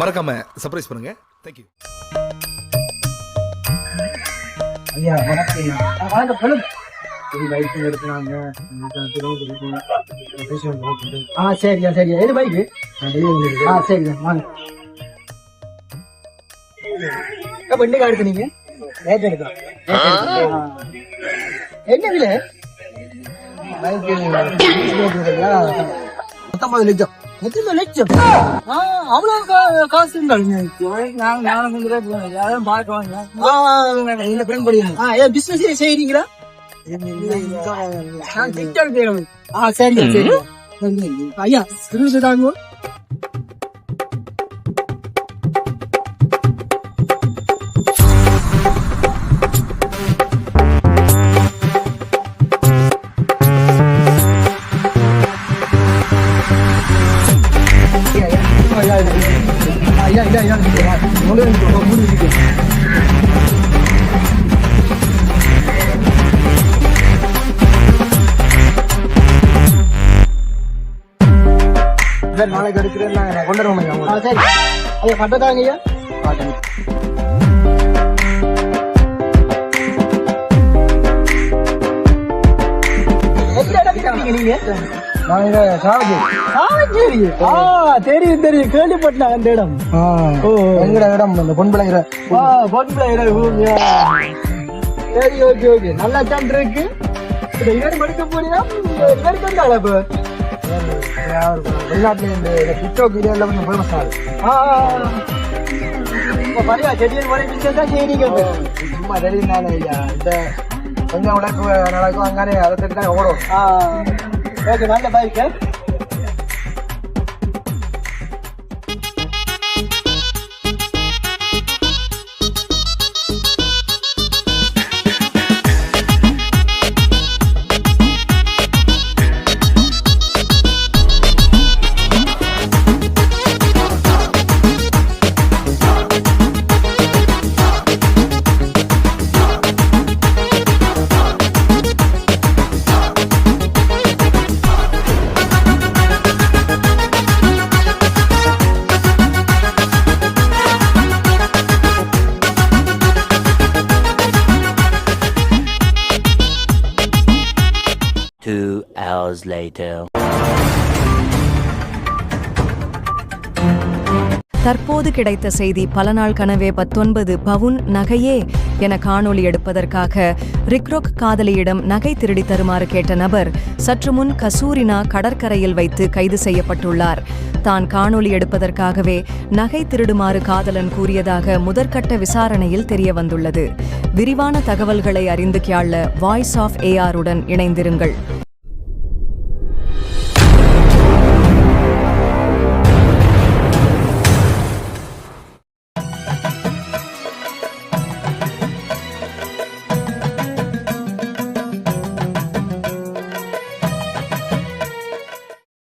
மறக்காம சர்ப்ரைஸ் பண்ணுங்க. தேங்க்யூ ஐயா வணக்கம் ஐயா. ஆ, வணக்கம் சொல்லுங்க. இது பைக் எடுத்துனாங்க? ஆ சரியா சரியா எது பைக்கு ஆ சரியா வாங்க. அப்ப இன்னைக்கு அடுத்து நீங்க? நேற்று எடுத்தா என்ன விலை? பைக்கு பத்தொன்பது லட்சம். எத்தனை லட்சம் அவ்வளவு காசு இருந்தாலுங்க நாங்க நானும் கொஞ்சம் ரேட் போனேன் யாரும் பார்க்குவாங்க இந்த பெண் படிக்கணும் ஆ ஏன் பிசினஸ் செய்யறீங்களா. ஆ சரிங்க சரி. ஐயா திருவிழா தாங்க ஐயா ஐயா ஐயா முடிஞ்சுக்க சார். நாளைக்கு எடுக்கிறேன் நான் கொண்டு வருவோம் ஐயா சரி ஐயா ஐயா ஆ தெரியும். தெரியும் கேள்விப்பட்டேன் அந்த இடம். ஓ. எங்கட இடம்? இந்த பொன்பளைங்கிற ஆ பொன்பளைங்கிற சரி ஓகே ஓகே. நல்லா சான் இருக்கு. இடம் படிக்க போறீங்க இவருக்கு வந்து அளவு வெளிநாட்டுல இந்த டிக்டாக் எல்லாம் கொஞ்சம் ஃபேமஸ் ஆகுது இப்போ பரியா செடியல் மலை பிச்சை தான் செய்றீங்க சும்மா தெரியுதானே ஐயா. இந்த கொஞ்சம் உடம்பு நடக்கும் அங்கானே அதை தான் ஓடும். ஓகே நல்ல பைக் hours later. தற்போது கிடைத்த செய்தி பல நாள் கனவே பத்தொன்பது பவுன் நகையே என காணொளி எடுப்பதற்காக ரிக்ரோக் காதலியிடம் நகை திருடி தருமாறு கேட்ட நபர் சற்று முன் கசூரினா கடற்கரையில் வைத்து கைது செய்யப்பட்டுள்ளார். தான் காணொளி எடுப்பதற்காகவே நகை திருடுமாறு காதலன் கூறியதாக முதற்கட்ட விசாரணையில் தெரிய வந்துள்ளது விரிவான தகவல்களை அறிந்து கியாள்ள வாய்ஸ் ஆஃப் ஏஆருடன் இணைந்திருங்கள்.